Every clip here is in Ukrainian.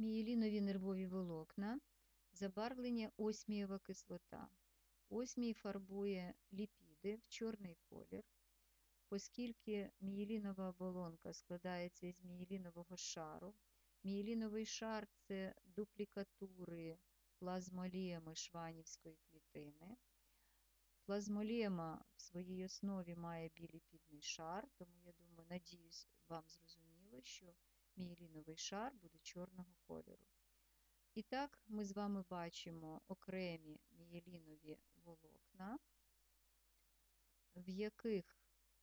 Мієлінові нервові волокна, забарвлення осмієва кислота. Осмій фарбує ліпіди в чорний колір. Оскільки мієлінова оболонка складається із мієлінового шару, мієліновий шар це дуплікатури плазмолієми шванівської клітини. Плазмолема в своїй основі має біліпідний шар, тому я думаю, надіюсь, вам зрозуміло, що мієліновий шар буде чорного кольору. І так, ми з вами бачимо окремі мієлінові волокна, в яких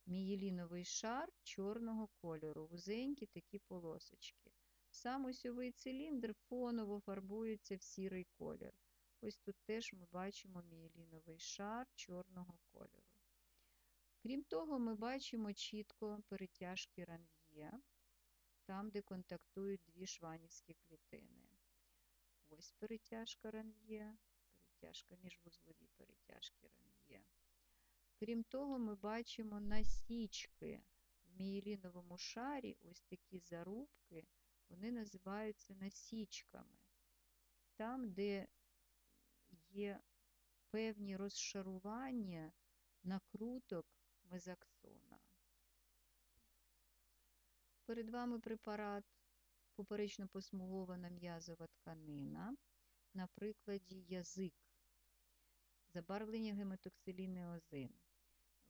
мієліновий шар чорного кольору, вузенькі такі полосочки. Сам осьовий циліндр фоново фарбується в сірий колір. Ось тут теж ми бачимо мієліновий шар чорного кольору. Крім того, ми бачимо чітко перетяжки ранв'є, там, де контактують дві шванівські клітини. Ось перетяжка ранв'є, перетяжка міжвузлові перетяжки ранв'є. Крім того, ми бачимо насічки в мієліновому шарі, ось такі зарубки, вони називаються насічками. Там, де є певні розшарування накруток мезаксона. Перед вами препарат поперечно посмугована м'язова тканина, на прикладі язик, забарвлення гематоксиліни озин.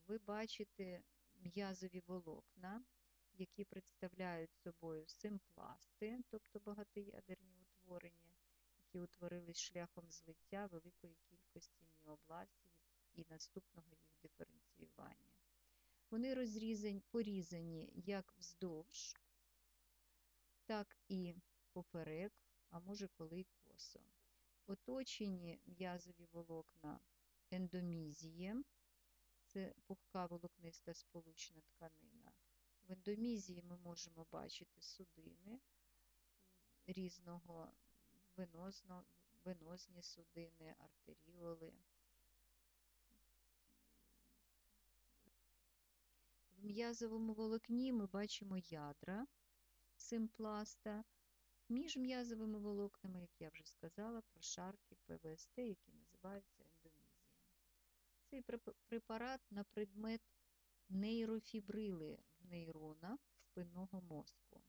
Ви бачите м'язові волокна, які представляють собою симпласти, тобто багатоядерні утворення, які утворились шляхом злиття великої кількості міобластів і наступного їх диференціювання. Вони розрізані, порізані як вздовж, так і поперек, а може коли й косо. Оточені м'язові волокна ендомізієм, це пухка волокниста сполучна тканина. В ендомізії ми можемо бачити судини різного венозно, венозні судини, артеріоли. М'язовому волокні ми бачимо ядра симпласта, між м'язовими волокнами, як я вже сказала, прошарки ПВСТ, які називаються ендомізієм. Цей препарат на предмет нейрофібрили в нейронах спинного мозку.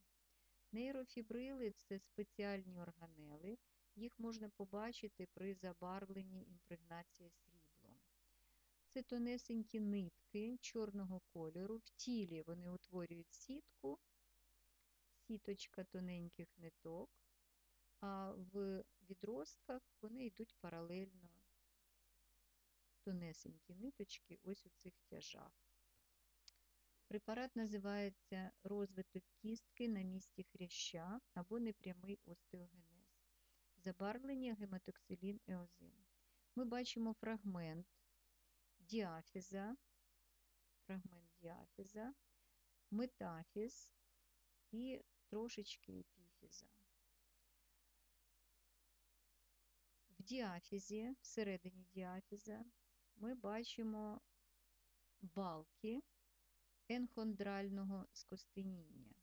Нейрофібрили це спеціальні органели, їх можна побачити при забарвленні імпрегнація сріблом. Це тонесенькі нитки чорного кольору. В тілі вони утворюють сітку, сіточка тоненьких ниток, а в відростках вони йдуть паралельно тонесенькі ниточки ось у цих тяжах. Препарат називається розвиток кістки на місці хряща або непрямий остеогенез. Забарвлення гематоксилін еозин. Ми бачимо фрагмент діафіза, фрагмент діафіза, метафіз і трошечки епіфіза. В діафізі, всередині діафіза, ми бачимо балки енхондрального скостеніння.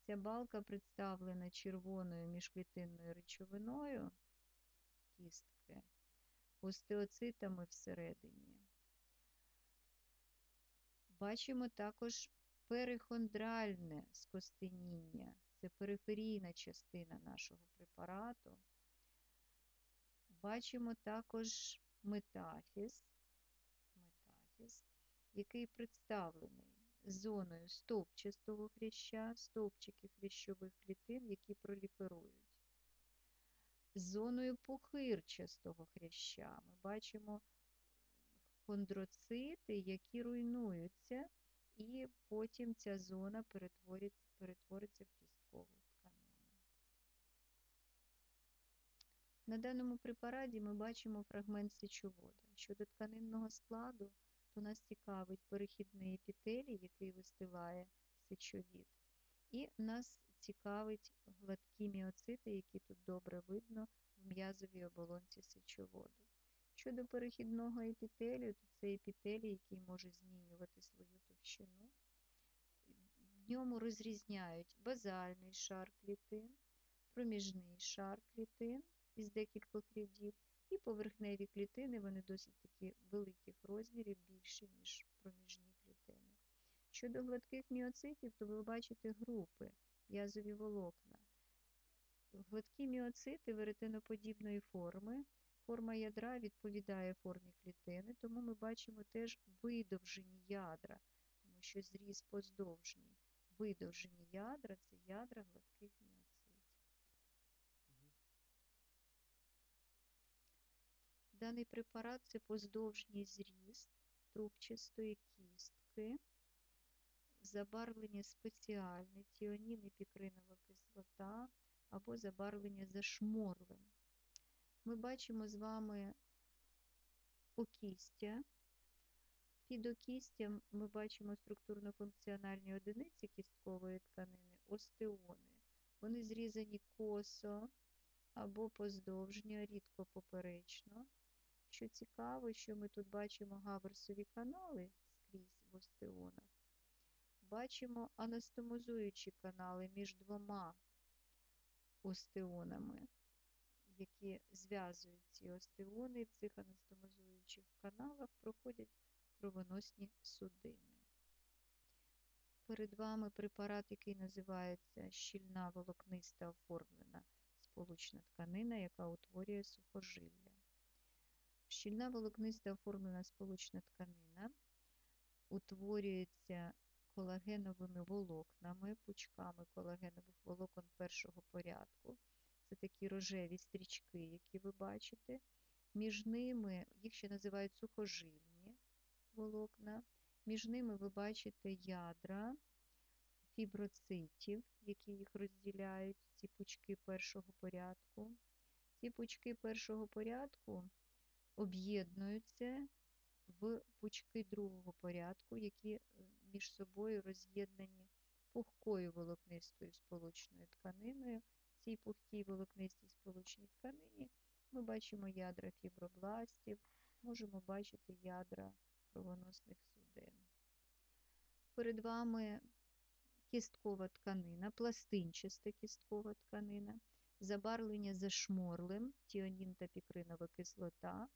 Ця балка представлена червоною міжклітинною речовиною кістки, остеоцитами всередині. Бачимо також перихондральне скостеніння, це периферійна частина нашого препарату. Бачимо також метафіз, метафіз який представлений зоною стовпчастого хряща, стовпчики хрящових клітин, які проліферують. Зоною похирчастого хряща ми бачимо хондроцити, які руйнуються, і потім ця зона перетвориться в кісткову тканину. На даному препараті ми бачимо фрагмент сечовода. Щодо тканинного складу, то нас цікавить перехідний епітелій, який вистилає сечовід. І нас цікавить гладкі міоцити, які тут добре видно в м'язовій оболонці сечоводу. Щодо перехідного епітелію, то це епітелій, який може змінювати свою товщину. В ньому розрізняють базальний шар клітин, проміжний шар клітин із декількох рядів, і поверхневі клітини, вони досить таки великих розмірів, більші, ніж проміжні клітини. Щодо гладких міоцитів, то ви бачите групи, в'язові волокна. Гладкі міоцити веретеноподібної форми. Форма ядра відповідає формі клітини, тому ми бачимо теж видовжені ядра, тому що зріз поздовжній. Видовжені ядра це ядра гладких міоцитів. Даний препарат це поздовжній зріз трубчастої кістки, забарвлення спеціальне, тіонін і пікринова кислота або забарвлення зашморлим. Ми бачимо з вами окістя. Під окістям ми бачимо структурно-функціональні одиниці кісткової тканини, остеони. Вони зрізані косо або поздовжньо, рідко поперечно. Що цікаво, що ми тут бачимо гаверсові канали скрізь в остеонах. Бачимо анастомозуючі канали між двома остеонами, які зв'язують ці остеони. В цих анастомозуючих каналах проходять кровоносні судини. Перед вами препарат, який називається щільна волокниста оформлена сполучна тканина, яка утворює сухожилля. Щільна волокниста оформлена сполучна тканина утворюється колагеновими волокнами, пучками колагенових волокон першого порядку. Це такі рожеві стрічки, які ви бачите. Між ними, їх ще називають сухожильні волокна. Між ними ви бачите ядра фіброцитів, які їх розділяють, ці пучки першого порядку. Ці пучки першого порядку об'єднуються в пучки другого порядку, які е, між собою роз'єднані пухкою волокнистою сполучною тканиною. Цій пухкій волокнистій сполучній тканині ми бачимо ядра фібробластів, можемо бачити ядра кровоносних судин. Перед вами кісткова тканина, пластинчаста кісткова тканина, забарвлення зашморлим, тіонін та пікринова кислота.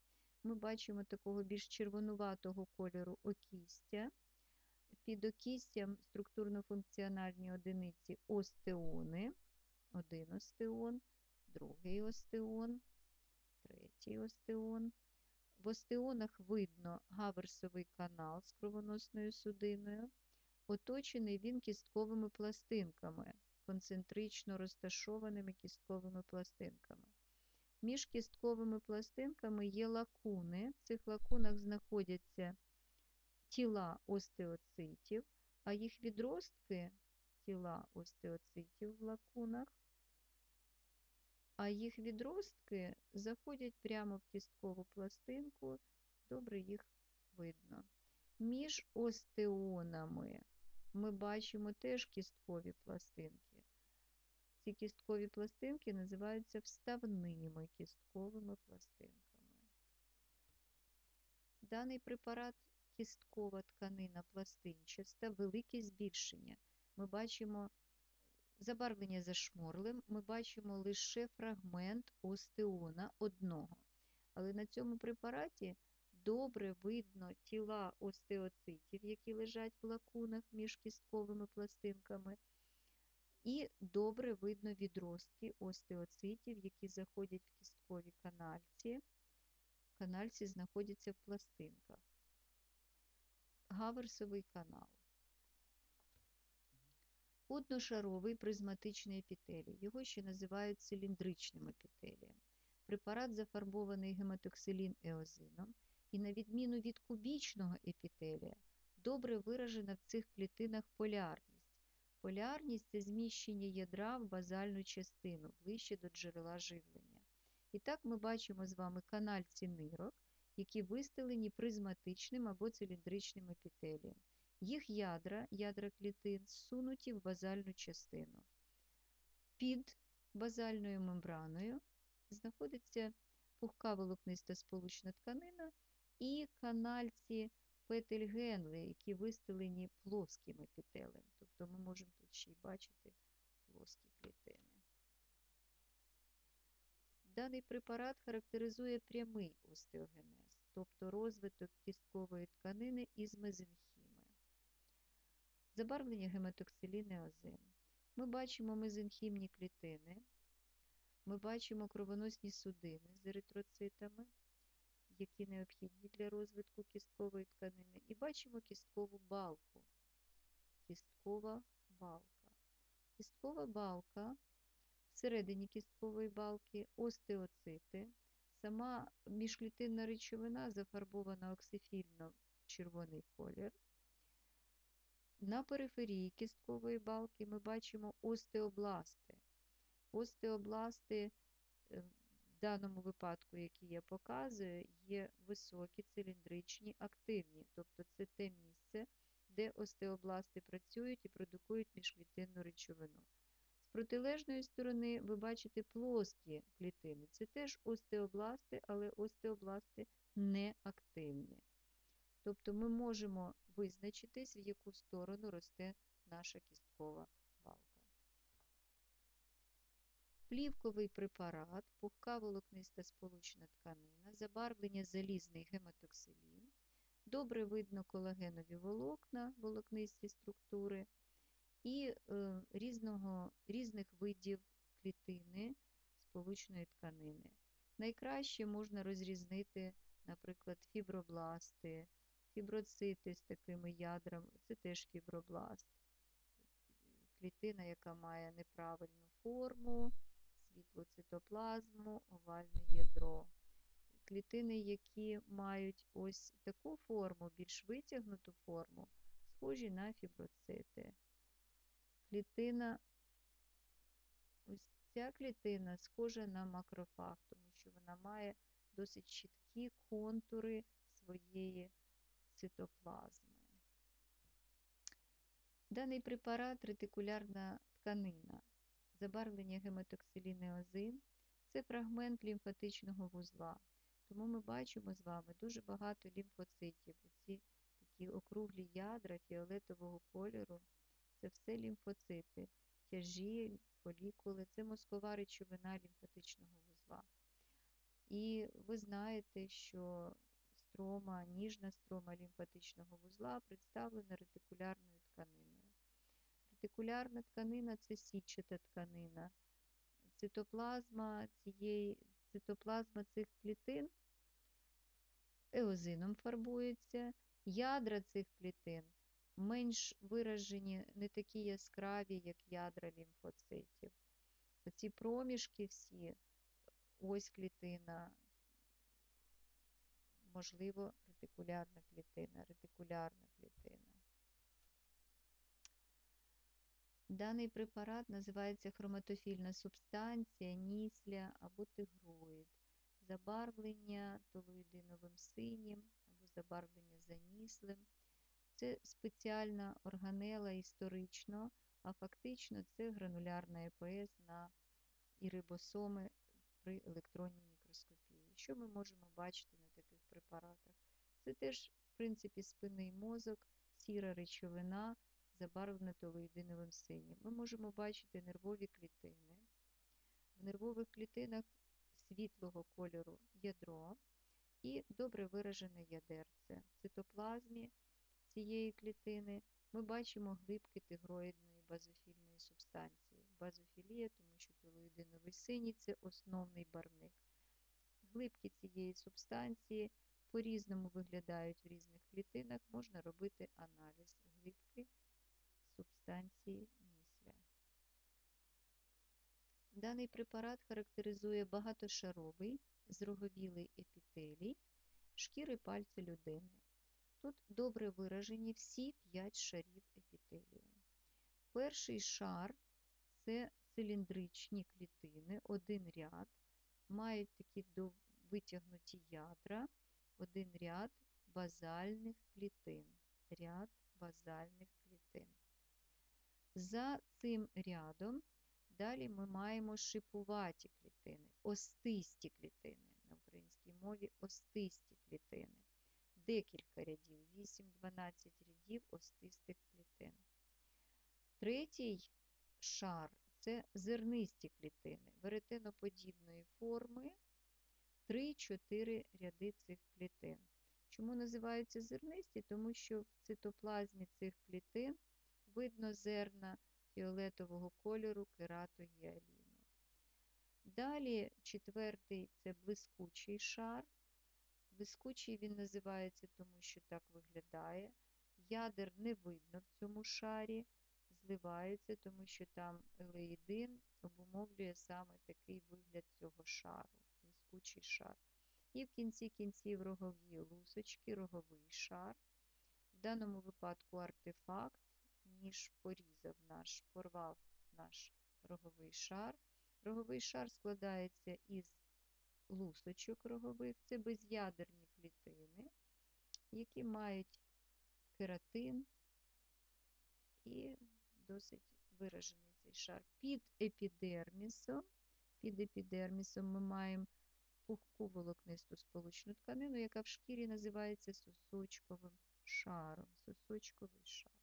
Ми бачимо такого більш червонуватого кольору окістя. Під окістям структурно-функціональні одиниці остеони, один остеон, другий остеон, третій остеон. В остеонах видно гаверсовий канал з кровоносною судиною. Оточений він кістковими пластинками, концентрично розташованими кістковими пластинками. Між кістковими пластинками є лакуни. В цих лакунах знаходяться тіла остеоцитів, а їх відростки тіла остеоцитів в лакунах, а їх відростки заходять прямо в кісткову пластинку, добре їх видно. Між остеонами ми бачимо теж кісткові пластинки. Ці кісткові пластинки називаються вставними кістковими пластинками. Даний препарат кісткова тканина пластинчаста, велике збільшення. Ми бачимо забарвлення зашморлим, ми бачимо лише фрагмент остеона одного. Але на цьому препараті добре видно тіла остеоцитів, які лежать в лакунах між кістковими пластинками. І добре видно відростки остеоцитів, які заходять в кісткові канальці. Канальці знаходяться в пластинках. Гаверсовий канал. Одношаровий призматичний епітелій. Його ще називають циліндричним епітелієм. Препарат зафарбований гематоксилін еозином і, на відміну від кубічного епітелія, добре виражена в цих клітинах полярність. Полярність це зміщення ядра в базальну частину, ближче до джерела живлення. І так ми бачимо з вами канальці нирок, які вистелені призматичним або циліндричним епітелієм. Їх ядра, ядра клітин, зсунуті в базальну частину. Під базальною мембраною знаходиться пухка волокниста сполучна тканина і канальці петель-генли, які вистелені плоским епітелем. Тобто ми можемо тут ще й бачити плоскі клітини. Даний препарат характеризує прямий остеогенез, тобто розвиток кісткової тканини із мезенхіми. Забарвлення гематоксиліни озин. Ми бачимо мезенхімні клітини, ми бачимо кровоносні судини з еритроцитами, які необхідні для розвитку кісткової тканини, і бачимо кісткову балку. Кісткова балка. Кісткова балка, всередині кісткової балки остеоцити. Сама міжклітинна речовина зафарбована оксифільно в червоний колір. На периферії кісткової балки ми бачимо остеобласти. Остеобласти е, в даному випадку, які я показую, є високі, циліндричні, активні. Тобто це те місце, де остеобласти працюють і продукують міжклітинну речовину. З протилежної сторони ви бачите плоскі клітини. Це теж остеобласти, але остеобласти неактивні. Тобто ми можемо визначитись, в яку сторону росте наша кісткова балка. Плівковий препарат, пухка волокниста сполучна тканина, забарвлення залізний гематоксилін. Добре видно колагенові волокна, волокнисті структури і е, різного, різних видів клітини сполучної тканини. Найкраще можна розрізнити, наприклад, фібробласти, фіброцити з такими ядрами, це теж фібробласт. Клітина, яка має неправильну форму, світлу цитоплазму, овальне ядро. Клітини, які мають ось таку форму, більш витягнуту форму, схожі на фіброцити. Клітина, ось ця клітина схожа на макрофаг, тому що вона має досить чіткі контури своєї цитоплазми. Даний препарат ретикулярна тканина, забарвлення гематоксиліни озин це фрагмент лімфатичного вузла. Тому ми бачимо з вами дуже багато лімфоцитів. Оці такі округлі ядра фіолетового кольору це все лімфоцити, тяжі, фолікули, це мозкова речовина лімфатичного вузла. І ви знаєте, що строма, ніжна строма лімфатичного вузла представлена ретикулярною тканиною. Ретикулярна тканина це сітчата тканина. Цитоплазма цієї, цитоплазма цих клітин еозином фарбується, ядра цих клітин менш виражені, не такі яскраві, як ядра лімфоцитів. Оці проміжки всі, ось клітина, можливо, ретикулярна клітина, ретикулярна клітина. Даний препарат називається хроматофільна субстанція, нісля або тигроїд, забарвлення толоїдиновим синім або забарвлення заніслим. Це спеціальна органела історично, а фактично це гранулярна ЕПС на і рибосоми при електронній мікроскопії. Що ми можемо бачити на препаратах? Це теж, в принципі, спинний мозок, сіра речовина, забарвлена толоїдиновим синім. Ми можемо бачити нервові клітини. В нервових клітинах світлого кольору ядро і добре виражене ядерце. В цитоплазмі цієї клітини ми бачимо глибки тигроїдної базофільної субстанції. Базофілія, тому що толоїдиновий синій це основний барвник. Глибки цієї субстанції по-різному виглядають в різних клітинах, можна робити аналіз глибки субстанції нісля. Даний препарат характеризує багатошаровий зроговілий епітелій шкіри пальця людини. Тут добре виражені всі 5 шарів епітелію. Перший шар це циліндричні клітини, один ряд, мають такі витягнуті ядра, один ряд базальних клітин. Ряд базальних клітин. За цим рядом далі ми маємо шипуваті клітини, остисті клітини. На українській мові остисті клітини декілька рядів, 8-12 рядів остистих клітин. Третій шар це зернисті клітини веретеноподібної форми, 3-4 ряди цих клітин. Чому називаються зернисті? Тому що в цитоплазмі цих клітин видно зерна фіолетового кольору кератогіаліну. Далі четвертий це блискучий шар. Блискучий він називається, тому що так виглядає. Ядер не видно в цьому шарі, зливаються, тому що там елеїдин обумовлює саме такий вигляд цього шару, блискучий шар. І в кінці кінців рогові лусочки, роговий шар. В даному випадку артефакт, ніж порізав наш, порвав наш роговий шар. Роговий шар складається із лусочок рогових, це без'ядерні клітини, які мають кератин і досить виражений цей шар. Під епідермісом, під епідермісом ми маємо пухку волокнисту сполучну тканину, яка в шкірі називається сосочковим шаром. Сосочковий шар.